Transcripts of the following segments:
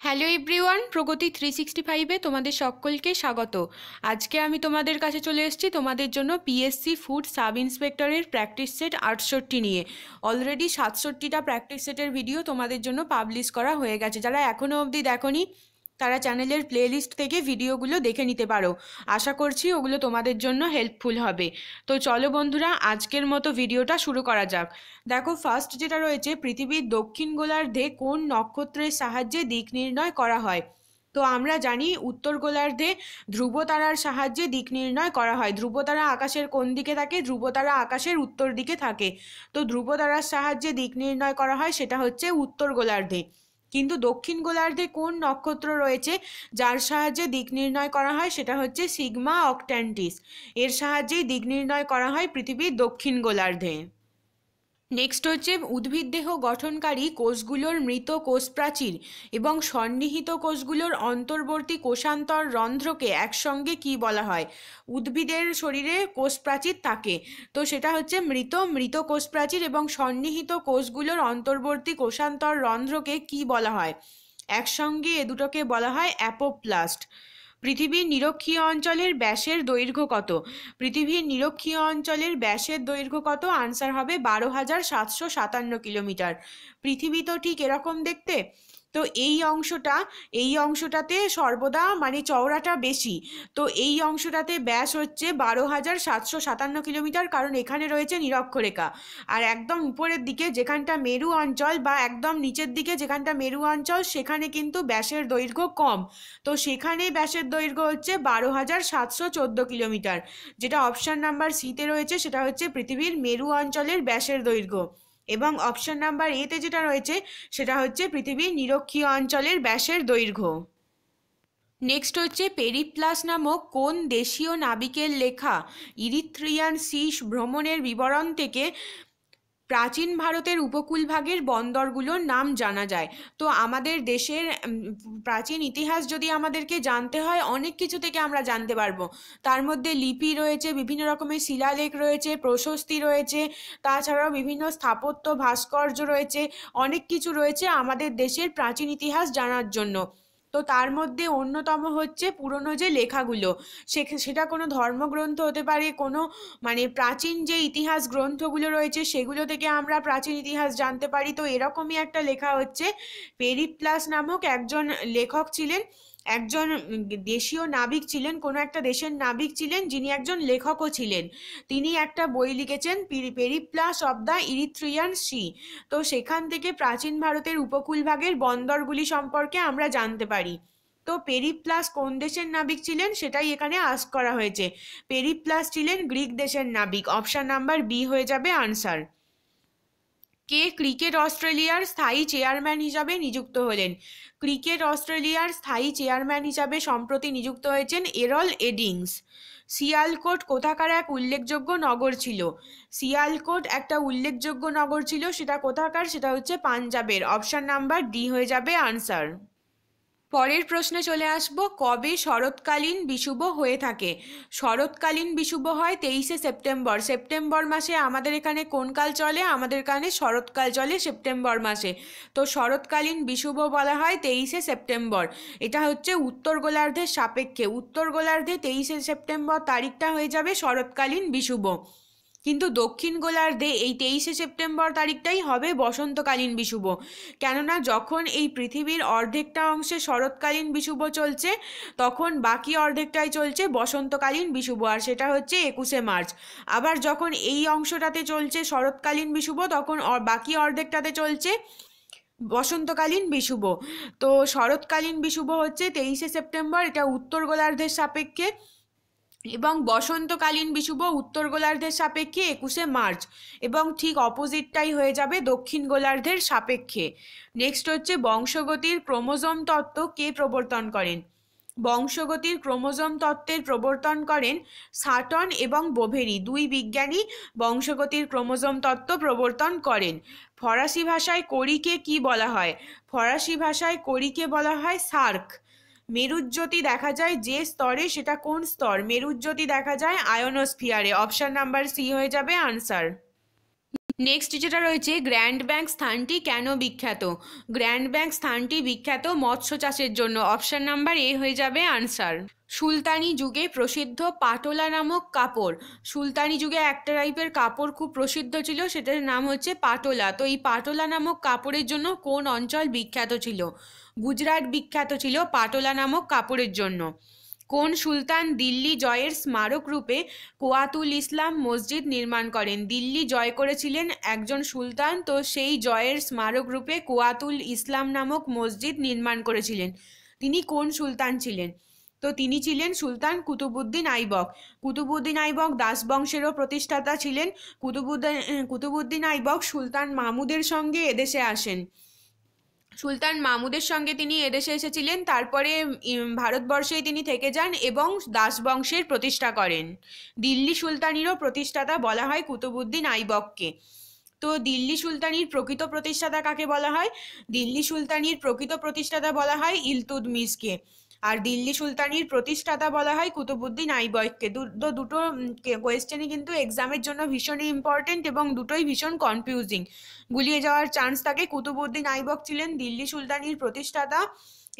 Hello everyone Pragati three sixty ফাইভে তোমাদের সকলকে স্বাগত। আজকে আমি তোমাদের কাছে চলে এসেছি তোমাদের জন্য পিএসসি ফুড সাব ইন্সপেক্টরের প্র্যাকটিস সেট আটষট্টি নিয়ে। অলরেডি সাতষট্টিটা প্র্যাকটিস সেটের ভিডিও তোমাদের জন্য পাবলিশ করা হয়ে গেছে। যারা এখনও অবধি দেখনি তারা চ্যানেলের প্লেলিস্ট থেকে ভিডিওগুলো দেখে নিতে পারো। আশা করছি ওগুলো তোমাদের জন্য হেল্পফুল হবে। তো চলো বন্ধুরা, আজকের মতো ভিডিওটা শুরু করা যাক। দেখো ফার্স্ট যেটা রয়েছে, পৃথিবীর দক্ষিণ গোলার্ধে কোন নক্ষত্রের সাহায্যে দিক নির্ণয় করা হয়? তো আমরা জানি, উত্তর গোলার্ধে ধ্রুবতারার সাহায্যে দিক নির্ণয় করা হয়। ধ্রুবতারা আকাশের কোন দিকে থাকে? ধ্রুবতারা আকাশের উত্তর দিকে থাকে। তো ধ্রুবতারার সাহায্যে দিক নির্ণয় করা হয়, সেটা হচ্ছে উত্তর গোলার্ধে। কিন্তু দক্ষিণ গোলার্ধে কোন নক্ষত্র রয়েছে যার সাহায্যে দিক নির্ণয় করা হয়? সেটা হচ্ছে সিগমা অকট্যান্টিস। এর সাহায্যেই দিক নির্ণয় করা হয় পৃথিবীর দক্ষিণ গোলার্ধে। নেক্সট হচ্ছে উদ্ভিদ দেহ গঠনকারী কোষগুলোর মৃত কোষ প্রাচীর এবং সন্নিহিত কোষগুলোর অন্তর্বর্তী কোষান্তর রন্ধ্রকে একসঙ্গে কি বলা হয়? উদ্ভিদের শরীরে কোষ প্রাচীর থাকে তো সেটা হচ্ছে মৃত মৃত কোষ প্রাচীর এবং সন্নিহিত কোষগুলোর অন্তর্বর্তী কোষান্তর রন্ধ্রকে কি বলা হয়? একসঙ্গে এ দুটোকে বলা হয় অ্যাপোপ্লাস্ট। পৃথিবীর নিরক্ষীয় অঞ্চলের ব্যাসের দৈর্ঘ্য কত? পৃথিবীর নিরক্ষীয় অঞ্চলের ব্যাসের দৈর্ঘ্য কত? আনসার হবে বারো হাজার সাতশো সাতান্ন কিলোমিটার। পৃথিবী তো ঠিক এরকম দেখতে। তো এই অংশটা, এই অংশটাতে সর্বদা মানে চওড়াটা বেশি। তো এই অংশটাতে ব্যাস হচ্ছে বারো হাজার সাতশো সাতান্ন কিলোমিটার, কারণ এখানে রয়েছে নিরক্ষরেখা। আর একদম উপরের দিকে যেখানটা মেরু অঞ্চল বা একদম নিচের দিকে যেখানটা মেরু অঞ্চল, সেখানে কিন্তু ব্যাসের দৈর্ঘ্য কম। তো সেখানে ব্যাসের দৈর্ঘ্য হচ্ছে বারো হাজার সাতশো চোদ্দ কিলোমিটার, যেটা অপশান নাম্বার সিতে রয়েছে, সেটা হচ্ছে পৃথিবীর মেরু অঞ্চলের ব্যাসের দৈর্ঘ্য। এবং অপশন নাম্বার এতে যেটা রয়েছে, সেটা হচ্ছে পৃথিবীর নিরক্ষীয় অঞ্চলের ব্যাসের দৈর্ঘ্য। নেক্সট হচ্ছে পেরিপ্লাস নামক কোন দেশীয় নাবিকের লেখা ইরিথ্রিয়ান সিস ভ্রমণের বিবরণ থেকে প্রাচীন ভারতের উপকূলভাগের বন্দরগুলোর নাম জানা যায়। তো আমাদের দেশের প্রাচীন ইতিহাস যদি আমাদেরকে জানতে হয়, অনেক কিছু থেকে আমরা জানতে পারব। তার মধ্যে লিপি রয়েছে, বিভিন্ন রকমের শিলালেখ রয়েছে, প্রশস্তি রয়েছে, তাছাড়াও বিভিন্ন স্থাপত্য ভাস্কর্য রয়েছে, অনেক কিছু রয়েছে আমাদের দেশের প্রাচীন ইতিহাস জানার জন্য। তো তার মধ্যে অন্যতম হচ্ছে পুরনো যে লেখাগুলো, সে সেটা কোনো ধর্মগ্রন্থ হতে পারে, কোনো মানে প্রাচীন যে ইতিহাস গ্রন্থগুলো রয়েছে সেগুলো থেকে আমরা প্রাচীন ইতিহাস জানতে পারি। তো এরকমই একটা লেখা হচ্ছে, পেরিপ্লাস নামক একজন লেখক ছিলেন। একজন দেশীয় নাবিক ছিলেন, কোনো একটা দেশের নাবিক ছিলেন যিনি একজন লেখকও ছিলেন। তিনি একটা বই লিখেছেন Periplus of the Erythraean Sea. তো সেখান থেকে প্রাচীন ভারতের উপকূলভাগের বন্দরগুলি সম্পর্কে আমরা জানতে পারি। তো পেরিপ্লাস কোন দেশের নাবিক ছিলেন সেটাই এখানে আস করা হয়েছে। পেরিপ্লাস ছিলেন গ্রিক দেশের নাবিক, অপশান নাম্বার বি হয়ে যাবে আনসার। কে ক্রিকেট অস্ট্রেলিয়ার স্থায়ী চেয়ারম্যান হিসাবে নিযুক্ত হলেন? ক্রিকেট অস্ট্রেলিয়ার স্থায়ী চেয়ারম্যান হিসাবে সম্প্রতি নিযুক্ত হয়েছেন এরল এডিংস। শিয়ালকোট কোথাকার এক উল্লেখযোগ্য নগর ছিল? শিয়ালকোট একটা উল্লেখযোগ্য নগর ছিল, সেটা কোথাকার? সেটা হচ্ছে পাঞ্জাবের। অপশান নাম্বার ডি হয়ে যাবে আনসার। পরের প্রশ্নে চলে আসব, কবে শরৎকালীন বিষুব হয়ে থাকে? শরৎকালীন বিষুব হয় তেইশে সেপ্টেম্বর। সেপ্টেম্বর মাসে আমাদের এখানে কোন কাল চলে? আমাদের এখানে শরৎকাল চলে সেপ্টেম্বর মাসে। তো শরৎকালীন বিষুব বলা হয় তেইশে সেপ্টেম্বর। এটা হচ্ছে উত্তর গোলার্ধের সাপেক্ষে। উত্তর গোলার্ধে তেইশে সেপ্টেম্বর তারিখটা হয়ে যাবে শরৎকালীন বিষুব কিন্তু দক্ষিণ গোলার্ধে এই তেইশে সেপ্টেম্বর তারিখটাই হবে বসন্তকালীন বিষুব কেননা যখন এই পৃথিবীর অর্ধেকটা অংশে শরৎকালীন বিষুব চলছে, তখন বাকি অর্ধেকটাই চলছে বসন্তকালীন বিষুব আর সেটা হচ্ছে একুশে মার্চ। আবার যখন এই অংশটাতে চলছে শরৎকালীন বিষুব তখন বাকি অর্ধেকটাতে চলছে বসন্তকালীন বিষুব তো শরৎকালীন বিষুব হচ্ছে তেইশে সেপ্টেম্বর, এটা উত্তর গোলার্ধের সাপেক্ষে। এবং বসন্তকালীন বিষুব উত্তর গোলার্ধের সাপেক্ষে একুশে মার্চ এবং ঠিক অপোজিটটাই হয়ে যাবে দক্ষিণ গোলার্ধের সাপেক্ষে। নেক্সট হচ্ছে বংশগতির ক্রোমোজোম তত্ত্ব কে প্রবর্তন করেন? বংশগতির ক্রোমোজোম তত্ত্বের প্রবর্তন করেন সাটন এবং বোভেরি, দুই বিজ্ঞানী বংশগতির ক্রোমোজোম তত্ত্ব প্রবর্তন করেন। ফরাসি ভাষায় কড়িকে কি বলা হয়? ফরাসি ভাষায় কড়িকে বলা হয় সার্ক। মেরুজ্যোতি দেখা যায় যে স্তরে, সেটা কোন স্তর? মেরুজ্যোতি দেখা যায় আয়োনোস্ফিয়ারে অপশান নাম্বার সি হয়ে যাবে আনসার নেক্সট যেটা রয়েছে গ্র্যান্ড ব্যাংক স্থানটি কেন বিখ্যাত? গ্র্যান্ড ব্যাংক স্থানটি বিখ্যাত মৎস্য চাষের জন্য। অপশান নাম্বার এ হয়ে যাবে আনসার সুলতানি যুগে প্রসিদ্ধ পাটোলা নামক কাপড়। সুলতানি যুগে একটা টাইপের কাপড় খুব প্রসিদ্ধ ছিল, সেটার নাম হচ্ছে পাটোলা। তো এই পাটোলা নামক কাপড়ের জন্য কোন অঞ্চল বিখ্যাত ছিল? গুজরাট বিখ্যাত ছিল পাটোলা নামক কাপড়ের জন্য। কোন সুলতান দিল্লি জয়ের স্মারক রূপে কোয়াতুল ইসলাম মসজিদ নির্মাণ করেন? দিল্লি জয় করেছিলেন একজন সুলতান, তো সেই জয়ের স্মারক রূপে কোয়াতুল ইসলাম নামক মসজিদ নির্মাণ করেছিলেন। তিনি কোন সুলতান ছিলেন? তো তিনি ছিলেন সুলতান কুতুবুদ্দিন আইবক। কুতুবুদ্দিন আইবক দাস বংশেরও প্রতিষ্ঠাতা ছিলেন। কুতুবুদ্দিন কুতুবুদ্দিন আইবক সুলতান মাহমুদের সঙ্গে এদেশে আসেন। সুলতান মাহমুদের সঙ্গে তিনি এদেশে এসেছিলেন। তারপরে ভারতবর্ষেই তিনি থেকে যান এবং দাসবংশের প্রতিষ্ঠা করেন। দিল্লি সুলতানিরও প্রতিষ্ঠাতা বলা হয় কুতুবুদ্দিন আইবককে। তো দিল্লি সুলতানির প্রকৃত প্রতিষ্ঠাতা কাকে বলা হয়? দিল্লি সুলতানির প্রকৃত প্রতিষ্ঠাতা বলা হয় ইলতুদমিসকে আর দিল্লি সুলতানির প্রতিষ্ঠাতা বলা হয় কুতুবুদ্দিন আইবককে। দুটো দুটো কোয়েশ্চেনই কিন্তু এক্সামের জন্য ভীষণই ইম্পর্টেন্ট এবং দুটোই ভীষণ কনফিউজিং গুলিয়ে যাওয়ার চান্স থাকে কুতুবুদ্দিন আইবক ছিলেন, দিল্লি সুলতানির প্রতিষ্ঠাতা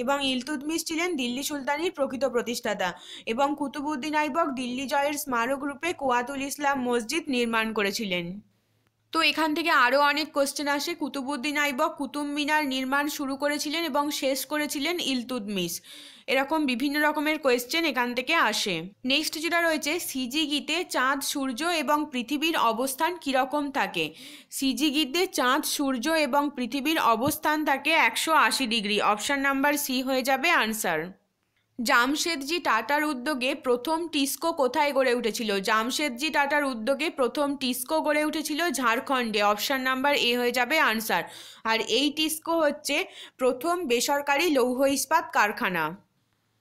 এবং ইলতুদমিস ছিলেন দিল্লি সুলতানির প্রকৃত প্রতিষ্ঠাতা। এবং কুতুবুদ্দিন আইবক দিল্লি জয়ের স্মারক রূপে কোয়াতুল ইসলাম মসজিদ নির্মাণ করেছিলেন। তো এখান থেকে আরও অনেক কোশ্চেন আসে। কুতুবুদ্দিন আইবক কুতুব মিনার নির্মাণ শুরু করেছিলেন এবং শেষ করেছিলেন ইলতুদমিস এরকম বিভিন্ন রকমের কোয়েশ্চেন এখান থেকে আসে। নেক্সট যেটা রয়েছে, সিজি গীতে চাঁদ, সূর্য এবং পৃথিবীর অবস্থান কীরকম থাকে? সিজি গীতে চাঁদ, সূর্য এবং পৃথিবীর অবস্থান থাকে একশো আশি ডিগ্রি। অপশান নাম্বার সি হয়ে যাবে আনসার জামশেদজি টাটার উদ্যোগে প্রথম টিস্কো কোথায় গড়ে উঠেছিল? জামশেদজি টাটার উদ্যোগে প্রথম টিস্কো গড়ে উঠেছিল ঝাড়খণ্ডে। অপশান নাম্বার এ হয়ে যাবে আনসার। আর এই টিস্কো হচ্ছে প্রথম বেসরকারি লৌহ ইস্পাত কারখানা।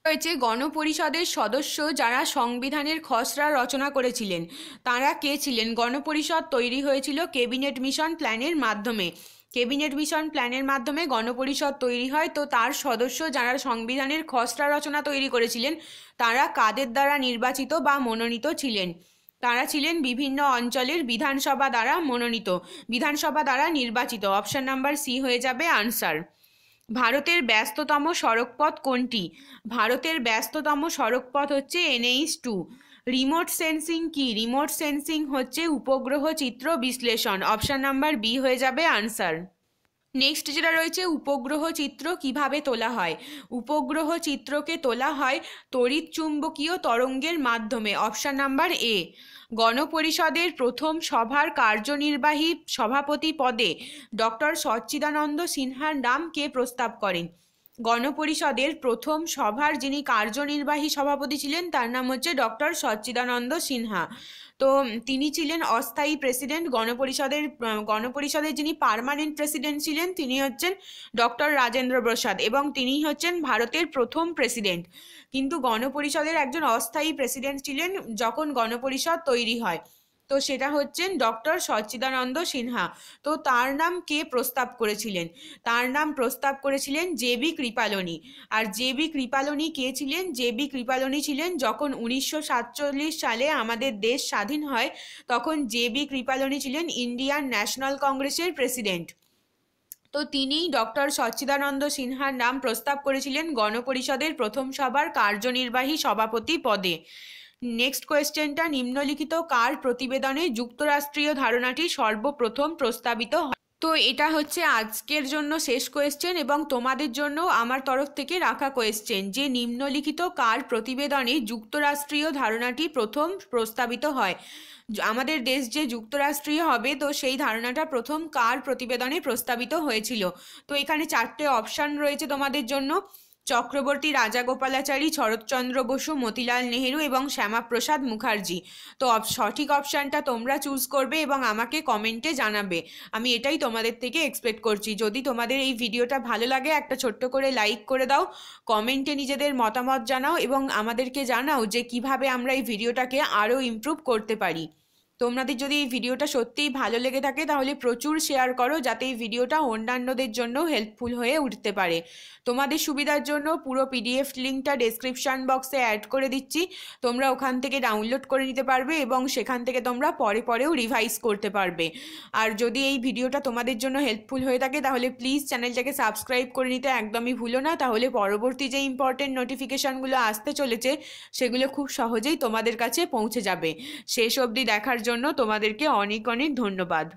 রয়েছে গণপরিষদের সদস্য যারা সংবিধানের খসড়া রচনা করেছিলেন। তারা কে ছিলেন? গণপরিষদ তৈরি হয়েছিল কেবিনেট মিশন প্ল্যানের মাধ্যমে। কেবিনেট মিশন প্ল্যানের মাধ্যমে গণপরিষদ তৈরি হয়। তো তার সদস্য যারা সংবিধানের খসড়া রচনা তৈরি করেছিলেন, তারা কাদের দ্বারা নির্বাচিত বা মনোনীত ছিলেন? তারা ছিলেন বিভিন্ন অঞ্চলের বিধানসভা দ্বারা মনোনীত। বিধানসভা দ্বারা নির্বাচিত। অপশন নাম্বার সি হয়ে যাবে আনসার। ভারতের ব্যস্ততম সড়কপথ কোনটি? ভারতের ব্যস্ততম সড়কপথ হচ্ছে এনএইচ টু। রিমোট সেন্সিং কি? রিমোট সেন্সিং হচ্ছে উপগ্রহ চিত্র বিশ্লেষণ। অপশান নাম্বার বি হয়ে যাবে আনসার নেক্সট যেটা রয়েছে, উপগ্রহ চিত্র কীভাবে তোলা হয়? উপগ্রহ চিত্রকে তোলা হয় তড়িৎ চুম্বকীয় তরঙ্গের মাধ্যমে। অপশান নাম্বার এ গণপরিষদের প্রথম সভার কার্যনির্বাহী সভাপতি পদে ডক্টর সচ্চিদানন্দ সিনহার নাম কে প্রস্তাব করেন। গণপরিষদের প্রথম সভার যিনি কার্যনির্বাহী সভাপতি ছিলেন, তার নাম হচ্ছে ডক্টর সচ্চিদানন্দ সিনহা। তো তিনি ছিলেন অস্থায়ী প্রেসিডেন্ট। গণপরিষদের গণপরিষদের যিনি পারমানেন্ট প্রেসিডেন্ট ছিলেন, তিনি হচ্ছেন ডক্টর রাজেন্দ্র প্রসাদ এবং তিনি হচ্ছেন ভারতের প্রথম প্রেসিডেন্ট। কিন্তু গণপরিষদের একজন অস্থায়ী প্রেসিডেন্ট ছিলেন যখন গণপরিষদ তৈরি হয়। তো সেটা হচ্ছেন ডক্টর সচ্চিদানন্দ সিনহা। তো তার নাম কে প্রস্তাব করেছিলেন? তার নাম প্রস্তাব করেছিলেন জে বি কৃপালনী। আর জে বি কৃপালনী কে ছিলেন? জে বি কৃপালনী ছিলেন যখন উনিশশো সাতচল্লিশ সালে আমাদের দেশ স্বাধীন হয়, তখন জে বি কৃপালনী ছিলেন ইন্ডিয়ান ন্যাশনাল কংগ্রেসের প্রেসিডেন্ট। তো তিনি ডক্টর সচ্চিদানন্দ সিনহার নাম প্রস্তাব করেছিলেন গণপরিষদের প্রথম সভার কার্যনির্বাহী সভাপতি পদে। নেক্সট কোয়েশ্চেনটা নিম্নলিখিত কার প্রতিবেদনে যুক্তরাষ্ট্রীয় ধারণাটি সর্বপ্রথম প্রস্তাবিত তো এটা হচ্ছে আজকের জন্য শেষ কোয়েশ্চেন এবং তোমাদের জন্য আমার তরফ থেকে রাখা কোয়েশ্চেন যে নিম্নলিখিত কার প্রতিবেদনে যুক্তরাষ্ট্রীয় ধারণাটি প্রথম প্রস্তাবিত হয়? আমাদের দেশ যে যুক্তরাষ্ট্রীয় হবে, তো সেই ধারণাটা প্রথম কার প্রতিবেদনে প্রস্তাবিত হয়েছিল? তো এখানে চারটে অপশান রয়েছে তোমাদের জন্য। চক্রবর্তী রাজাগোপালাচারী, শরৎচন্দ্র বসু, মতিলাল নেহেরু এবং শ্যামাপ্রসাদ মুখার্জি। তো সঠিক অপশানটা তোমরা চুজ করবে এবং আমাকে কমেন্টে জানাবে। আমি এটাই তোমাদের থেকে এক্সপেক্ট করছি। যদি তোমাদের এই ভিডিওটা ভালো লাগে, একটা ছোট্ট করে লাইক করে দাও, কমেন্টে নিজেদের মতামত জানাও এবং আমাদেরকে জানাও যে কীভাবে আমরা এই ভিডিওটাকে আরও ইমপ্রুভ করতে পারি। তোমাদের যদি এই ভিডিওটা সত্যিই ভালো লেগে থাকে, তাহলে প্রচুর শেয়ার করো, যাতে এই ভিডিওটা অন্যান্যদের জন্য হেল্পফুল হয়ে উঠতে পারে। তোমাদের সুবিধার জন্য পুরো পিডিএফ লিঙ্কটা ডেসক্রিপশন বক্সে অ্যাড করে দিচ্ছি। তোমরা ওখান থেকে ডাউনলোড করে নিতে পারবে এবং সেখান থেকে তোমরা পরে পরেও রিভাইজ করতে পারবে। আর যদি এই ভিডিওটা তোমাদের জন্য হেল্পফুল হয়ে থাকে, তাহলে প্লিজ চ্যানেলটাকে সাবস্ক্রাইব করে নিতে একদমই ভুলো না। তাহলে পরবর্তী যে ইম্পর্টেন্ট নোটিফিকেশানগুলো আসতে চলেছে, সেগুলো খুব সহজেই তোমাদের কাছে পৌঁছে যাবে। শেষ অবধি দেখার জন্য তোমাদেরকে অনেক অনেক ধন্যবাদ।